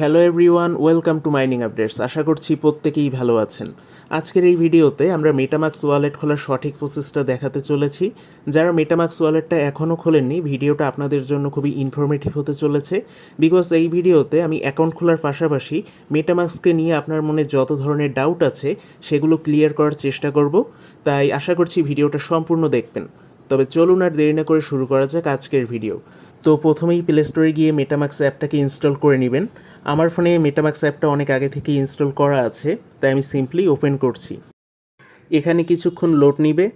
Hello everyone welcome to mining updates আশা করছি প্রত্যেকেই ভালো আছেন। আজকের এই ভিডিওতে আমরা মেটামাক্স ওয়ালেট খোলার সঠিক প্রসেসটা দেখাতে চলেছি। যারা মেটামাক্স ওয়ালেটটা এখনও খোলেননি, ভিডিওটা আপনাদের জন্য খুবই ইনফরমেটিভ হতে চলেছে। বিকজ এই ভিডিওতে আমি অ্যাকাউন্ট খোলার পাশাপাশি মেটামাক্সকে নিয়ে আপনার মনে যত ধরনের ডাউট আছে, সেগুলো ক্লিয়ার করার চেষ্টা করব। তাই আশা করছি ভিডিওটা সম্পূর্ণ দেখবেন। তবে চলুন আর দেরি না করে শুরু করা যাক আজকের ভিডিও তো প্রথমেই প্লে স্টোরে গিয়ে মেটামাক্স অ্যাপটাকে ইনস্টল করে নেবেন। আমার ফোনে মেটামাক্স অ্যাপটা অনেক আগে থেকে ইনস্টল করা আছে, তাই আমি সিম্পলি ওপেন করছি। এখানে কিছুক্ষণ লোড নিবে।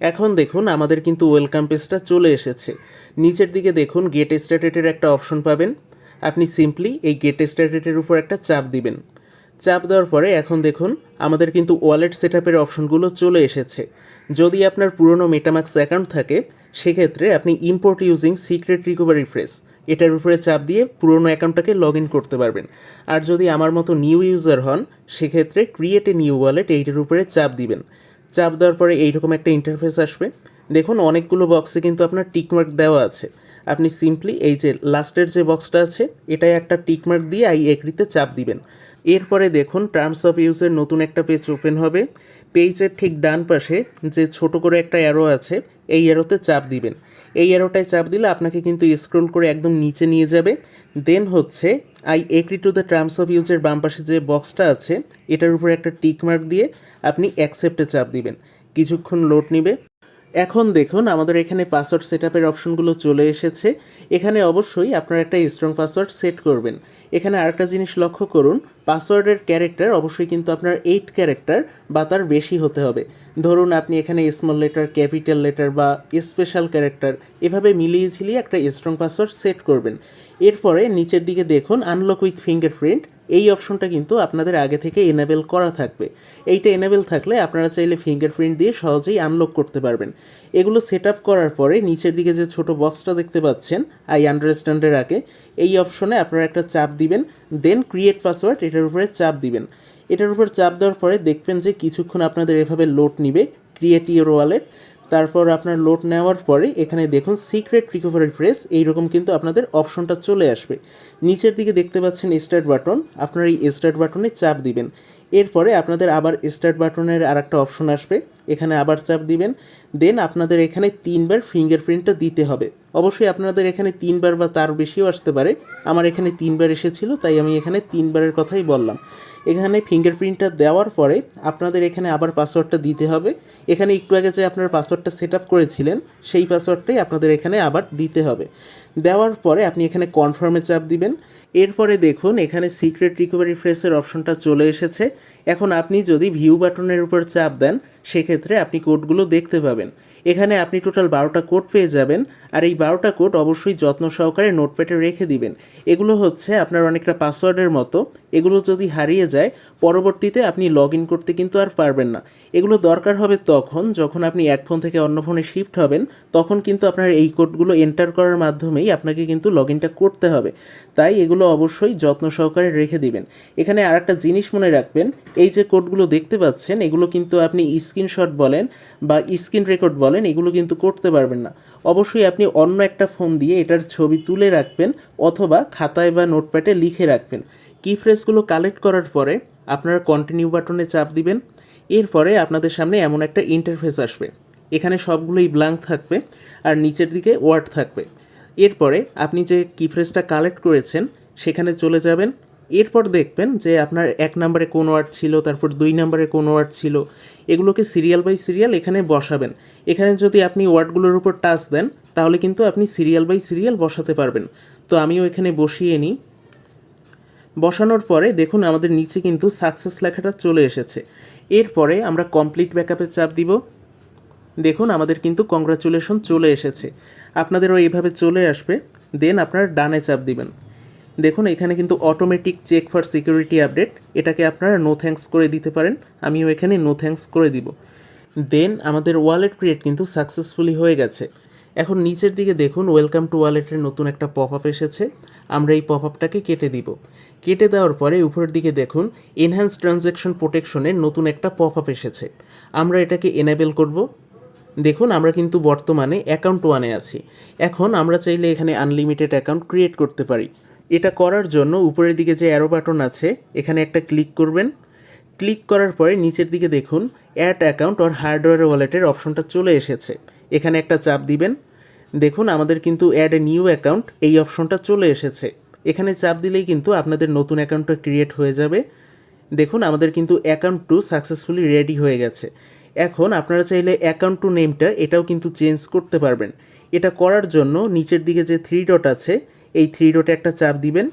এখন দেখুন, আমাদের কিন্তু ওয়েলকাম পেজটা চলে এসেছে। নিচের দিকে দেখুন গেট স্ট্যাটেটের একটা অপশন পাবেন। আপনি সিম্পলি এই গেট স্ট্যাটেটের উপর একটা চাপ দিবেন। চাপ দেওয়ার পরে এখন দেখুন, আমাদের কিন্তু ওয়ালেট সেট অপশনগুলো চলে এসেছে। যদি আপনার পুরনো মেটামাক্স অ্যাকাউন্ট থাকে সেক্ষেত্রে আপনি import using secret recovery phrase এটার উপরে চাপ দিয়ে পুরনো অ্যাকাউন্টটাকে লগ ইন করতে পারবেন। আর যদি আমার মতো নিউ ইউজার হন, সেক্ষেত্রে ক্রিয়েট এ নিউ ওয়ালেট এইটার উপরে চাপ দিবেন। চাপ দেওয়ার পরে এইরকম একটা ইন্টারফেস আসবে। দেখুন, অনেকগুলো বক্সে কিন্তু আপনার টিকমার্ক দেওয়া আছে। আপনি সিম্পলি এই যে লাস্টের যে বক্সটা আছে এটাই একটা টিকমার্ক দিয়ে আই এগ্রিতে চাপ দিবেন। এরপরে দেখুন টার্মস অফ ইউজের নতুন একটা পেজ ওপেন হবে। পেজের ঠিক ডান পাশে যে ছোট করে একটা অ্যারো আছে, এই অ্যারোতে চাপ দিবেন। এই অ্যারোটায় চাপ দিলে আপনাকে কিন্তু স্ক্রল করে একদম নিচে নিয়ে যাবে। দেন হচ্ছে I agree to the terms of ইউজের বাম পাশে যে বক্সটা আছে, এটার উপরে একটা টিক মার্ক দিয়ে আপনি অ্যাকসেপ্টে চাপ দিবেন। কিছুক্ষণ লোড নিবে। এখন দেখুন, আমাদের এখানে পাসওয়ার্ড সেট আপের অপশনগুলো চলে এসেছে। এখানে অবশ্যই আপনার একটা স্ট্রং পাসওয়ার্ড সেট করবেন। এখানে আরেকটা জিনিস লক্ষ্য করুন পাসওয়ার্ডের ক্যারেক্টার অবশ্যই কিন্তু আপনার এইট ক্যারেক্টার বা তার বেশি হতে হবে। ধরুন আপনি এখানে স্মল লেটার ক্যাপিটাল লেটার বা স্পেশাল ক্যারেক্টার এভাবে মিলিয়ে ঝিলিয়ে একটা স্ট্রং পাসওয়ার্ড সেট করবেন। এরপরে নিচের দিকে দেখুন আনলক উইথ ফিঙ্গারপ্রিন্ট এই অপশনটা কিন্তু আপনাদের আগে থেকে এনাবেল করা থাকবে। এইটা এনাবেল থাকলে আপনারা চাইলে ফিঙ্গারপ্রিন্ট দিয়ে সহজেই আনলক করতে পারবেন। এগুলো সেট আপ করার পরে নিচের দিকে যে ছোট বক্সটা দেখতে পাচ্ছেন আই আন্ডারস্ট্যান্ডের আগে, এই অপশনে আপনারা একটা চাপ দিবেন। দেন ক্রিয়েট পাসওয়ার্ড এটার উপরে চাপ দিবেন। এটার উপর চাপ দেওয়ার পরে দেখবেন যে কিছুক্ষণ আপনাদের এভাবে লোড নিবে ক্রিয়েট ইউর ওয়ালেট তারপর আপনার লোড নেওয়ার পরে এখানে দেখুন সিক্রেট রিকভারি প্রেস এইরকম কিন্তু আপনাদের অপশনটা চলে আসবে। নিচের দিকে দেখতে পাচ্ছেন স্টার্ট বাটন আপনার এই স্টার্ট বাটনে চাপ দিবেন। এরপরে আপনাদের আবার স্টার্ট বাটনের আর একটা অপশন আসবে, এখানে আবার চাপ দিবেন দেন আপনাদের এখানে তিনবার ফিঙ্গারপ্রিন্টটা দিতে হবে। অবশ্যই আপনাদের এখানে তিনবার বা তার বেশিও আসতে পারে, আমার এখানে তিনবার এসেছিল, তাই আমি এখানে তিনবারের কথাই বললাম। এখানে ফিঙ্গারপ্রিন্টটা দেওয়ার পরে আপনাদের এখানে আবার পাসওয়ার্ডটা দিতে হবে, এখানে একটু আগে যে আপনার পাসওয়ার্ডটা সেট করেছিলেন, সেই পাসওয়ার্ডটাই আপনাদের এখানে আবার দিতে হবে। দেওয়ার পরে আপনি এখানে কনফার্মে চাপ দিবেন এরপরে দেখুন, এখানে সিক্রেট রিকভারি ফ্রেসের অপশনটা চলে এসেছে। এখন আপনি যদি ভিউ বাটনের উপর চাপ দেন, সেক্ষেত্রে আপনি কোডগুলো দেখতে পাবেন। এখানে আপনি টোটাল বারোটা কোড পেয়ে যাবেন, আর এই বারোটা কোড অবশ্যই যত্ন সহকারে নোটপ্যাডে রেখে দিবেন। এগুলো হচ্ছে আপনার অনেকটা পাসওয়ার্ডের মতো। এগুলো যদি হারিয়ে যায়, পরবর্তীতে আপনি লগ ইন করতে কিন্তু আর পারবেন না। এগুলো দরকার হবে তখন, যখন আপনি এক ফোন থেকে অন্য ফোনে শিফট হবেন, তখন কিন্তু আপনার এই কোডগুলো এন্টার করার মাধ্যমেই আপনাকে কিন্তু লগ ইনটা করতে হবে। তাই এগুলো অবশ্যই যত্ন সহকারে রেখে দিবেন। এখানে আর একটা জিনিস মনে রাখবেন, এই যে কোডগুলো দেখতে পাচ্ছেন, এগুলো কিন্তু আপনি স্ক্রিনশট বলেন বা স্ক্রিন রেকর্ড বলেন এগুলো কিন্তু করতে পারবেন না। অবশ্যই আপনি অন্য একটা ফোন দিয়ে এটার ছবি তুলে রাখবেন অথবা খাতায় বা নোটপ্যাডে লিখে রাখবেন। কি ফ্রেজগুলো কালেক্ট করার পরে আপনারা কন্টিনিউ বাটনে চাপ দিবেন। এরপরে আপনাদের সামনে এমন একটা ইন্টারফেস আসবে। এখানে সবগুলোই ব্ল্যাঙ্ক থাকবে আর নিচের দিকে ওয়ার্ড থাকবে। এরপরে আপনি যে কি ফ্রেজটা কালেক্ট করেছেন, সেখানে চলে যাবেন। এরপর দেখবেন যে আপনার এক নম্বরে কোন ওয়ার্ড ছিল, তারপর দুই নম্বরে কোন ওয়ার্ড ছিল, এগুলোকে সিরিয়াল বাই সিরিয়াল এখানে বসাবেন। এখানে যদি আপনি ওয়ার্ডগুলোর উপর টাচ দেন, তাহলে কিন্তু আপনি সিরিয়াল বাই সিরিয়াল বসাতে পারবেন। তো আমিও এখানে বসিয়ে নিই। বসানোর পরে দেখুন আমাদের নিচে কিন্তু সাকসেস লেখাটা চলে এসেছে। এরপরে আমরা কমপ্লিট ব্যাকআপে চাপ দিব। দেখুন আমাদের কিন্তু কংগ্রাচুলেশন চলে এসেছে। আপনাদেরও এইভাবে চলে আসবে দেন আপনারা ডানে চাপ দিবেন। দেখুন, এখানে কিন্তু automatic check for security update এটাকে আপনারা নো থ্যাঙ্কস করে দিতে পারেন, আমিও এখানে নো থ্যাঙ্কস করে দিব। দেন আমাদের ওয়ালেট ক্রিয়েট কিন্তু সাকসেসফুলি হয়ে গেছে। এখন নিচের দিকে দেখুন ওয়েলকাম টু ওয়ালেটের নতুন একটা পপ আপ এসেছে, আমরা এই পপ আপটাকে কেটে দিব। কেটে দেওয়ার পরে উপরের দিকে দেখুন এনহ্যান্স ট্রানজ্যাকশন প্রোটেকশনের নতুন একটা পপ আপ এসেছে। আমরা এটাকে এনাবেল করব। দেখুন, আমরা কিন্তু বর্তমানে অ্যাকাউন্ট ওয়ানে আছি। এখন আমরা চাইলে এখানে আনলিমিটেড অ্যাকাউন্ট ক্রিয়েট করতে পারি। এটা করার জন্য উপরের দিকে যে অ্যারো বাটন আছে, এখানে একটা ক্লিক করবেন। ক্লিক করার পরে নিচের দিকে দেখুন অ্যাড অ্যাকাউন্ট অর হার্ডওয়্যার ওয়ালেটের অপশনটা চলে এসেছে। এখানে একটা চাপ দিবেন। দেখুন, আমাদের কিন্তু অ্যাড এ নিউ অ্যাকাউন্ট এই অপশনটা চলে এসেছে। এখানে চাপ দিলেই কিন্তু আপনাদের নতুন অ্যাকাউন্টটা ক্রিয়েট হয়ে যাবে। দেখুন, আমাদের কিন্তু অ্যাকাউন্ট টু সাকসেসফুলি রেডি হয়ে গেছে। এখন আপনারা চাইলে অ্যাকাউন্ট টু নেমটা এটাও কিন্তু চেঞ্জ করতে পারবেন। এটা করার জন্য নিচের দিকে যে থ্রি ডট আছে এই থ্রি ডটে একটা চাপ দিবেন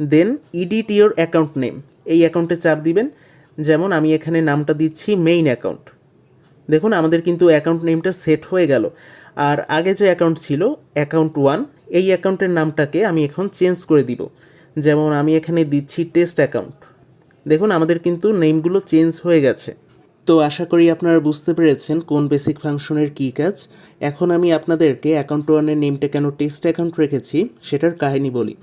then edit your account name এই অ্যাকাউন্টে চাপ দিবেন। যেমন আমি এখানে নামটা দিচ্ছি মেইন অ্যাকাউন্ট দেখুন, আমাদের কিন্তু অ্যাকাউন্ট নেমটা সেট হয়ে গেল। আর আগে যে অ্যাকাউন্ট ছিল অ্যাকাউন্ট ওয়ান এই অ্যাকাউন্টের নামটাকে আমি এখন চেঞ্জ করে দিব। যেমন আমি এখানে দিচ্ছি টেস্ট অ্যাকাউন্ট দেখুন, আমাদের কিন্তু নেমগুলো চেঞ্জ হয়ে গেছে। তো আশা করি আপনারা বুঝতে পেরেছেন কোন বেসিক ফাংশনের কী কাজ। এখন আমি আপনাদেরকে অ্যাকাউন্ট ওয়ানের নেমটা কেন টেস্ট অ্যাকাউন্ট রেখেছি, সেটার কাহিনী বলি।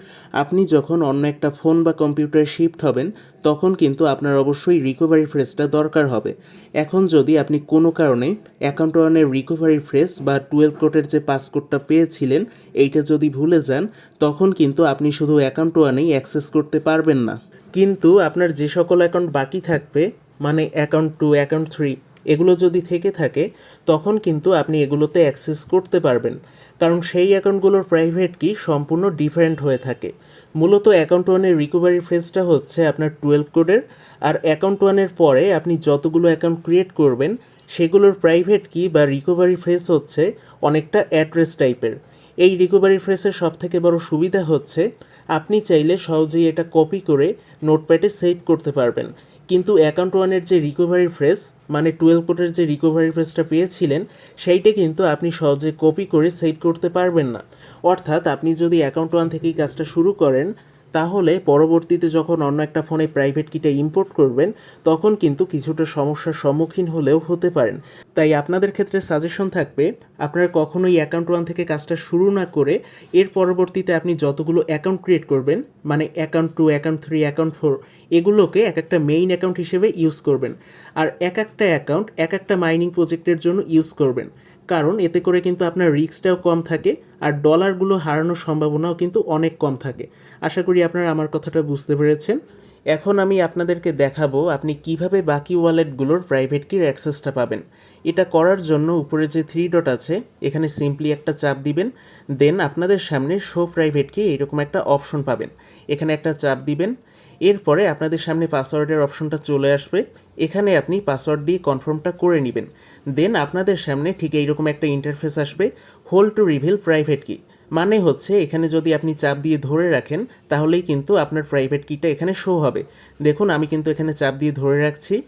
আপনি যখন অন্য একটা ফোন বা কম্পিউটারে শিফট হবেন, তখন কিন্তু আপনার অবশ্যই রিকভারি ফ্রেজটা দরকার হবে। এখন যদি আপনি কোনো কারণে অ্যাকাউন্ট ওয়ানের রিকভারি ফ্রেজ বা টুয়েলভ কোডের যে পাসকোডটা পেয়েছিলেন, এইটা যদি ভুলে যান, তখন কিন্তু আপনি শুধু অ্যাকাউন্ট ওয়ানেই অ্যাক্সেস করতে পারবেন না। কিন্তু আপনার যে সকল অ্যাকাউন্ট বাকি থাকবে মানে অ্যাকাউন্ট টু অ্যাকাউন্ট থ্রি এগুলো যদি থেকে থাকে, তখন কিন্তু আপনি এগুলোতে অ্যাক্সেস করতে পারবেন। কারণ সেই অ্যাকাউন্টগুলোর প্রাইভেট কি সম্পূর্ণ ডিফারেন্ট হয়ে থাকে। মূলত অ্যাকাউন্ট ওয়ানের রিকভারি ফ্রেজটা হচ্ছে আপনার টুয়েলভ কোডের আর অ্যাকাউন্ট ওয়ানের পরে আপনি যতগুলো অ্যাকাউন্ট ক্রিয়েট করবেন, সেগুলোর প্রাইভেট কি বা রিকভারি ফ্রেজ হচ্ছে অনেকটা অ্যাড্রেস টাইপের এই রিকভারি ফ্রেসের সব থেকে বড় সুবিধা হচ্ছে, আপনি চাইলে সহজেই এটা কপি করে নোটপ্যাডে সেভ করতে পারবেন। কিন্তু অ্যাকাউন্ট ওয়ানের যে রিকোভারি ফ্রেস মানে টুয়েলভ কোটের যে রিকোভারি ফ্রেসটা পেয়েছিলেন, সেইটা কিন্তু আপনি সহজে কপি করে সেভ করতে পারবেন না। অর্থাৎ আপনি যদি অ্যাকাউন্ট ওয়ান থেকেই কাজটা শুরু করেন তাহলে পরবর্তীতে যখন অন্য একটা ফোনে প্রাইভেট কিটা ইম্পোর্ট করবেন, তখন কিন্তু কিছুটা সমস্যার সম্মুখীন হলেও হতে পারেন। তাই আপনাদের ক্ষেত্রে সাজেশন থাকবে, আপনারা কখনোই অ্যাকাউন্ট ওয়ান থেকে কাজটা শুরু না করে এর পরবর্তীতে আপনি যতগুলো অ্যাকাউন্ট ক্রিয়েট করবেন মানে account two account three account four এগুলোকে এক একটা মেইন অ্যাকাউন্ট হিসেবে ইউজ করবেন। আর এক একটা অ্যাকাউন্ট এক একটা মাইনিং প্রজেক্টের জন্য ইউজ করবেন। কারণ এতে করে কিন্তু আপনার রিস্কটাও কম থাকে আর ডলারগুলো হারানোর সম্ভাবনাও কিন্তু অনেক কম থাকে। আশা করি আপনারা আমার কথাটা বুঝতে পেরেছেন। এখন আমি আপনাদেরকে দেখাবো আপনি কীভাবে বাকি ওয়ালেটগুলোর প্রাইভেট কির অ্যাক্সেসটা পাবেন। এটা করার জন্য উপরে যে থ্রি ডট আছে, এখানে সিম্পলি একটা চাপ দিবেন দেন আপনাদের সামনে শো প্রাইভেট কি এরকম একটা অপশন পাবেন। এখানে একটা চাপ দিবেন, এরপরে আপনাদের সামনে পাসওয়ার্ডের অপশনটা চলে আসবে। এখানে আপনি পাসওয়ার্ড দিয়ে কনফার্মটা করে নেবেন। দেন আপনাদের সামনে ঠিক এইরকম একটা ইন্টারফেস আসবে হোল টু রিভিল প্রাইভেট কি মানে হচ্ছে এখানে যদি আপনি চাপ দিয়ে ধরে রাখেন, তাহলেই কিন্তু আপনার প্রাইভেট কিটা এখানে শো হবে। দেখুন, আমি কিন্তু এখানে চাপ দিয়ে ধরে রাখছি।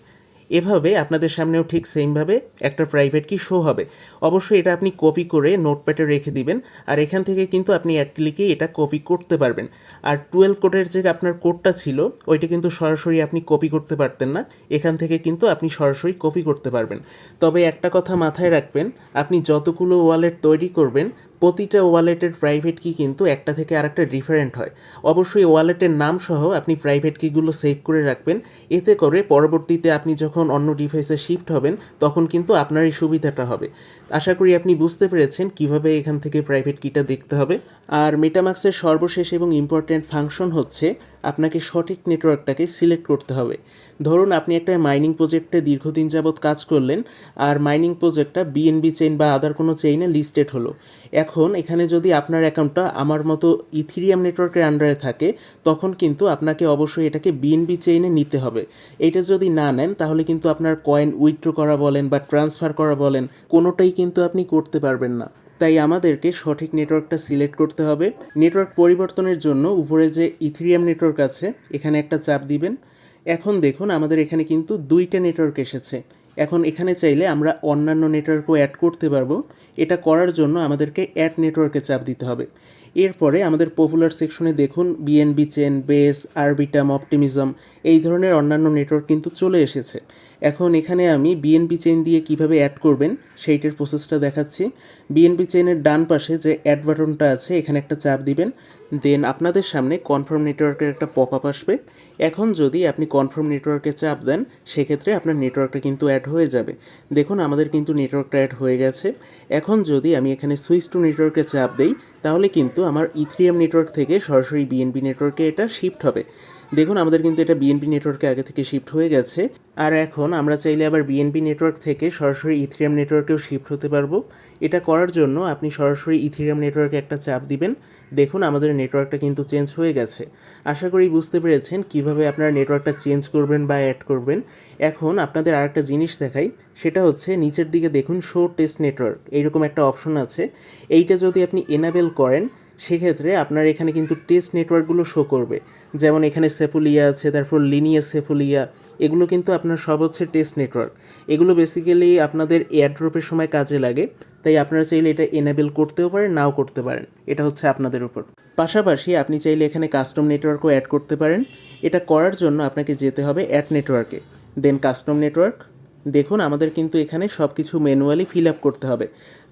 এভাবে আপনাদের সামনেও ঠিক সেমভাবে একটা প্রাইভেট কি শো হবে। অবশ্যই এটা আপনি কপি করে নোটপ্যাডে রেখে দিবেন, আর এখান থেকে কিন্তু আপনি এক ক্লিকেই এটা কপি করতে পারবেন। আর টুয়েলভ কোডের যে আপনার কোডটা ছিল, ওইটা কিন্তু সরাসরি আপনি কপি করতে পারতেন না। এখান থেকে কিন্তু আপনি সরাসরি কপি করতে পারবেন। তবে একটা কথা মাথায় রাখবেন, আপনি যতগুলো ওয়ালেট তৈরি করবেন প্রতিটা ওয়ালেটের প্রাইভেট কি কিন্তু একটা থেকে আরেকটা ডিফারেন্ট হয়। অবশ্যই ওয়ালেটের নাম সহ আপনি প্রাইভেট কিগুলো সেভ করে রাখবেন। এতে করে পরবর্তীতে আপনি যখন অন্য ডিভাইসে শিফট হবেন, তখন কিন্তু আপনার এই সুবিধাটা হবে। আশা করি আপনি বুঝতে পেরেছেন কীভাবে এখান থেকে প্রাইভেট কিটা দেখতে হবে। আর মেটামাক্সের সর্বশেষ এবং ইম্পর্ট্যান্ট ফাংশন হচ্ছে আপনাকে সঠিক নেটওয়ার্কটাকে সিলেক্ট করতে হবে। ধরুন আপনি একটা মাইনিং প্রজেক্টে দীর্ঘদিন যাবৎ কাজ করলেন, আর মাইনিং প্রজেক্টটা বিএনবি চেইন বা আদার কোনো চেইনে লিস্টেড হলো। এখন এখানে যদি আপনার অ্যাকাউন্টটা আমার মতো ইথিরিয়াম নেটওয়ার্কের আন্ডারে থাকে, তখন কিন্তু আপনাকে অবশ্যই এটাকে বিএনবি চেইনে নিতে হবে। এটা যদি না নেন, তাহলে কিন্তু আপনার কয়েন উইথড্র করা বলেন বা ট্রান্সফার করা বলেন, কোনোটাই কিন্তু আপনি করতে পারবেন না। তাই আমাদেরকে সঠিক নেটওয়ার্কটা সিলেক্ট করতে হবে। নেটওয়ার্ক পরিবর্তনের জন্য উপরে যে ইথিরিয়াম নেটওয়ার্ক আছে, এখানে একটা চাপ দিবেন। এখন দেখুন আমাদের এখানে কিন্তু দুইটা নেটওয়ার্ক এসেছে। এখন এখানে চাইলে আমরা অন্যান্য নেটওয়ার্কও অ্যাড করতে পারব। এটা করার জন্য আমাদেরকে অ্যাড নেটওয়ার্কে চাপ দিতে হবে। এরপরে আমাদের পপুলার সেকশনে দেখুন BNB chain Base Arbitrum Optimism এই ধরনের অন্যান্য নেটওয়ার্ক কিন্তু চলে এসেছে। এখন এখানে আমি বিএনপি চেইন দিয়ে কীভাবে অ্যাড করবেন, সেইটার প্রসেসটা দেখাচ্ছি। বিএনপি চেইনের ডান পাশে যে অ্যাড বাটনটা আছে, এখানে একটা চাপ দিবেন। দেন আপনাদের সামনে কনফার্ম নেটওয়ার্কের একটা পপ আপ আসবে। এখন যদি আপনি কনফার্ম নেটওয়ার্কে চাপ দেন, সেক্ষেত্রে আপনার নেটওয়ার্কটা কিন্তু অ্যাড হয়ে যাবে। দেখুন, আমাদের কিন্তু নেটওয়ার্কটা অ্যাড হয়ে গেছে। এখন যদি আমি এখানে সুইচ টু নেটওয়ার্কে চাপ দেই, তাহলে কিন্তু আমার ইথ্রিয়াম নেটওয়ার্ক থেকে সরাসরি বিএনপি নেটওয়ার্কে এটা শিফট হবে। দেখুন, আমাদের কিন্তু এটা বিএনপি নেটওয়ার্কে আগে থেকে শিফট হয়ে গেছে। আর এখন আমরা চাইলে আবার বিএনপি নেটওয়ার্ক থেকে সরাসরি ইথিরিয়াম নেটওয়ার্কেও শিফট হতে পারব। এটা করার জন্য আপনি সরাসরি ইথিরিয়াম নেটওয়ার্কে একটা চাপ দিবেন। দেখুন, আমাদের নেটওয়ার্কটা কিন্তু চেঞ্জ হয়ে গেছে। আশা করি বুঝতে পেরেছেন কীভাবে আপনারা নেটওয়ার্কটা চেঞ্জ করবেন বা অ্যাড করবেন। এখন আপনাদের আরেকটা জিনিস দেখাই, সেটা হচ্ছে নিচের দিকে দেখুন শো টেস্ট নেটওয়ার্ক এইরকম একটা অপশন আছে। এইটা যদি আপনি এনাবেল করেন সেক্ষেত্রে আপনার এখানে কিন্তু টেস্ট নেটওয়ার্কগুলো শো করবে। যেমন এখানে সেফুলিয়া আছে, তারপর লিনিয়া সেফুলিয়া এগুলো কিন্তু আপনার সব হচ্ছে টেস্ট নেটওয়ার্ক এগুলো বেসিক্যালি আপনাদের এয়ারড্রপের সময় কাজে লাগে, তাই আপনারা চাইলে এটা এনাবেল করতেও পারেন, নাও করতে পারেন। এটা হচ্ছে আপনাদের উপর। পাশাপাশি আপনি চাইলে এখানে কাস্টম নেটওয়ার্কও অ্যাড করতে পারেন। এটা করার জন্য আপনাকে যেতে হবে অ্যাড নেটওয়ার্কে দেন কাস্টম নেটওয়ার্ক দেখুন, আমাদের কিন্তু এখানে সব কিছু ম্যানুয়ালি ফিল আপ করতে হবে।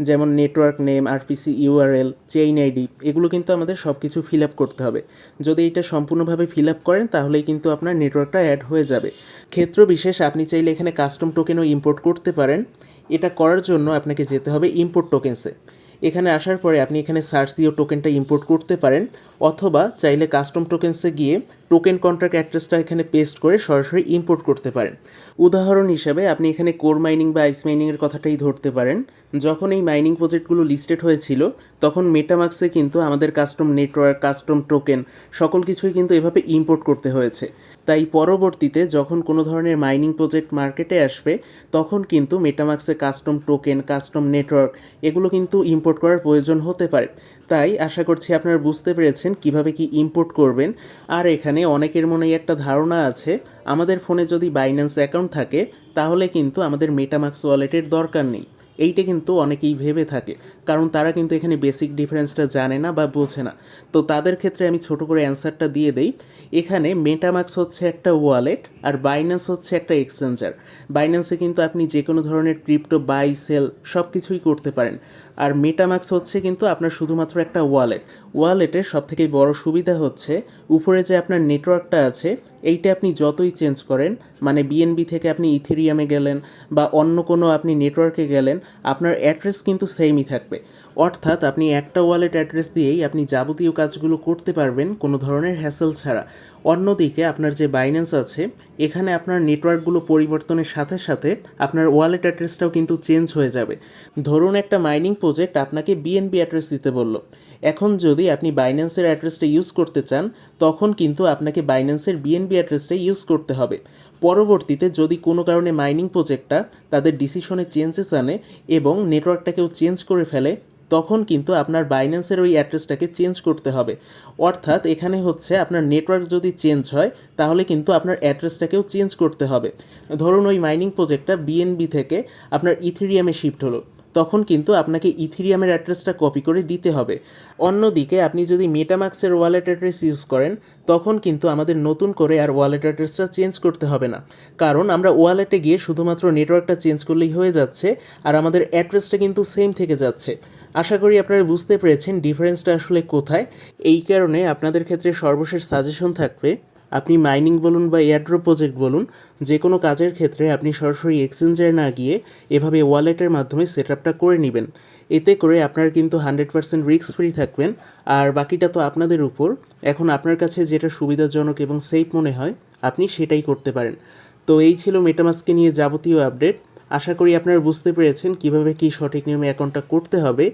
যেমন network name RPC URL chain ID এগুলো কিন্তু আমাদের সব কিছু ফিল আপ করতে হবে। যদি এটা সম্পূর্ণভাবে ফিল আপ করেন, তাহলেই কিন্তু আপনার নেটওয়ার্কটা অ্যাড হয়ে যাবে। ক্ষেত্র বিশেষ, আপনি চাইলে এখানে কাস্টম টোকেনও ইম্পোর্ট করতে পারেন। এটা করার জন্য আপনাকে যেতে হবে ইম্পোর্ট টোকেন্সে এখানে আসার পরে আপনি এখানে সার্চ দিয়েও টোকেনটা ইম্পোর্ট করতে পারেন। অথবা চাইলে কাস্টম টোকেন্সে গিয়ে টোকেন কন্ট্রাক্ট অ্যাড্রেসটা এখানে পেস্ট করে সরাসরি ইম্পোর্ট করতে পারেন। উদাহরণ হিসাবে আপনি এখানে কোর মাইনিং বা আইস মাইনিংয়ের কথাটাই ধরতে পারেন। যখন এই মাইনিং প্রজেক্টগুলো লিস্টেড হয়েছিল, তখন মেটামাক্সে কিন্তু আমাদের কাস্টম নেটওয়ার্ক কাস্টম টোকেন সকল কিছুই কিন্তু এভাবে ইম্পোর্ট করতে হয়েছে। তাই পরবর্তীতে যখন কোনো ধরনের মাইনিং প্রজেক্ট মার্কেটে আসবে, তখন কিন্তু মেটামাক্সে কাস্টম টোকেন কাস্টম নেটওয়ার্ক এগুলো কিন্তু ইম্পোর্ট করার প্রয়োজন হতে পারে। তাই আশা করছি আপনারা বুঝতে পেরেছেন কীভাবে কি ইম্পোর্ট করবেন। আর এখানে অনেকের মনেই একটা ধারণা আছে, আমাদের ফোনে যদি বাইন্যান্স অ্যাকাউন্ট থাকে, তাহলে কিন্তু আমাদের মেটামাক্স ওয়ালেটের দরকার নেই। এইটা কিন্তু অনেকেই ভেবে থাকে, কারণ তারা কিন্তু এখানে বেসিক ডিফারেন্সটা জানে না বা বোঝে না। তো তাদের ক্ষেত্রে আমি ছোট করে অ্যান্সারটা দিয়ে দেই। এখানে মেটামাক্স হচ্ছে একটা ওয়ালেট আর বাইন্যান্স হচ্ছে একটা এক্সচেঞ্জার বাইন্যান্সে কিন্তু আপনি যে কোনো ধরনের ক্রিপ্টো বাই সেল সব কিছুই করতে পারেন। আর মেটামাক্স হচ্ছে কিন্তু আপনার শুধুমাত্র একটা ওয়ালেট ওয়ালেটের সবথেকে বড় সুবিধা হচ্ছে, উপরে যে আপনার নেটওয়ার্কটা আছে, এইটা আপনি যতই চেঞ্জ করেন মানে বিএনবি থেকে আপনি ইথেরিয়ামে গেলেন বা অন্য কোনো আপনি নেটওয়ার্কে গেলেন, আপনার অ্যাড্রেস কিন্তু সেমই থাকবে। অর্থাৎ আপনি একটা ওয়ালেট অ্যাড্রেস দিয়েই আপনি যাবতীয় কাজগুলো করতে পারবেন কোনো ধরনের হ্যাসেল ছাড়া। অন্যদিকে আপনার যে বাইন্যান্স আছে, এখানে আপনার নেটওয়ার্কগুলো পরিবর্তনের সাথে সাথে আপনার ওয়ালেট অ্যাড্রেসটাও কিন্তু চেঞ্জ হয়ে যাবে। ধরুন একটা মাইনিং প্রজেক্ট আপনাকে বিএনবি অ্যাড্রেস দিতে বলল। এখন যদি আপনি বাইন্যান্সের অ্যাড্রেসটা ইউজ করতে চান, তখন কিন্তু আপনাকে বাইন্যান্সের বিএনবি অ্যাড্রেসটা ইউজ করতে হবে। পরবর্তীতে যদি কোনো কারণে মাইনিং প্রজেক্টটা তাদের ডিসিশনে চেঞ্জেস আনে এবং নেটওয়ার্কটাকেও চেঞ্জ করে ফেলে, তখন কিন্তু আপনার বাইন্যান্সের ওই অ্যাড্রেসটাকে চেঞ্জ করতে হবে। অর্থাৎ এখানে হচ্ছে আপনার নেটওয়ার্ক যদি চেঞ্জ হয়, তাহলে কিন্তু আপনার অ্যাড্রেসটাকেও চেঞ্জ করতে হবে। ধরুন ওই মাইনিং প্রজেক্টটা বিএনবি থেকে আপনার ইথেরিয়ামে শিফট হলো। তখন কিন্তু আপনাকে ইথিরিয়ামের অ্যাড্রেসটা কপি করে দিতে হবে। অন্যদিকে আপনি যদি মেটামাক্সের ওয়ালেট অ্যাড্রেস ইউজ করেন, তখন কিন্তু আমাদের নতুন করে আর ওয়ালেট অ্যাড্রেসটা চেঞ্জ করতে হবে না। কারণ আমরা ওয়ালেটে গিয়ে শুধুমাত্র নেটওয়ার্কটা চেঞ্জ করলেই হয়ে যাচ্ছে আর আমাদের অ্যাড্রেসটা কিন্তু সেম থেকে যাচ্ছে। আশা করি আপনারা বুঝতে পেরেছেন ডিফারেন্সটা আসলে কোথায়। এই কারণে আপনাদের ক্ষেত্রে সর্বশেষ সাজেশন থাকবে আপনি মাইনিং বলুন বা এয়ারড্রপ প্রজেক্ট বলুন যে কোনো কাজের ক্ষেত্রে আপনি সরাসরি এক্সচেঞ্জারে না গিয়ে এভাবে ওয়ালেটের মাধ্যমে সেট আপটা করে নেবেন। এতে করে আপনার কিন্তু হান্ড্রেড পার্সেন্ট রিস্ক ফ্রি থাকবেন। আর বাকিটা তো আপনাদের উপর। এখন আপনার কাছে যেটা সুবিধাজনক এবং সেফ মনে হয়, আপনি সেটাই করতে পারেন। তো এই ছিল মেটামাসকে নিয়ে যাবতীয় আপডেট আশা করি আপনারা বুঝতে পেরেছেন কীভাবে কি সঠিক নিয়মে অ্যাকাউন্টটা করতে হবে।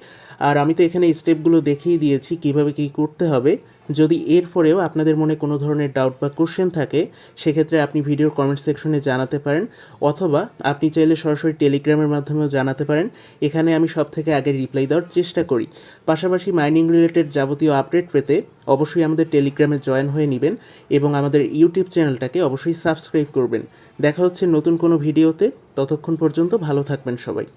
আর আমি তো এখানে স্টেপগুলো দেখিয়ে দিয়েছি কীভাবে কি করতে হবে। যদি এরপরেও আপনাদের মনে কোনো ধরনের ডাউট বা কোশ্চেন থাকে, সেক্ষেত্রে আপনি ভিডিওর কমেন্ট সেকশনে জানাতে পারেন, অথবা আপনি চাইলে সরাসরি টেলিগ্রামের মাধ্যমেও জানাতে পারেন। এখানে আমি সব থেকে আগে রিপ্লাই দেওয়ার চেষ্টা করি। পাশাপাশি মাইনিং রিলেটেড যাবতীয় আপডেট পেতে অবশ্যই আমাদের টেলিগ্রামে জয়েন হয়ে নেবেন এবং আমাদের ইউটিউব চ্যানেলটাকে অবশ্যই সাবস্ক্রাইব করবেন। দেখা হচ্ছে নতুন কোনো ভিডিওতে ততক্ষণ পর্যন্ত ভালো থাকবেন সবাই।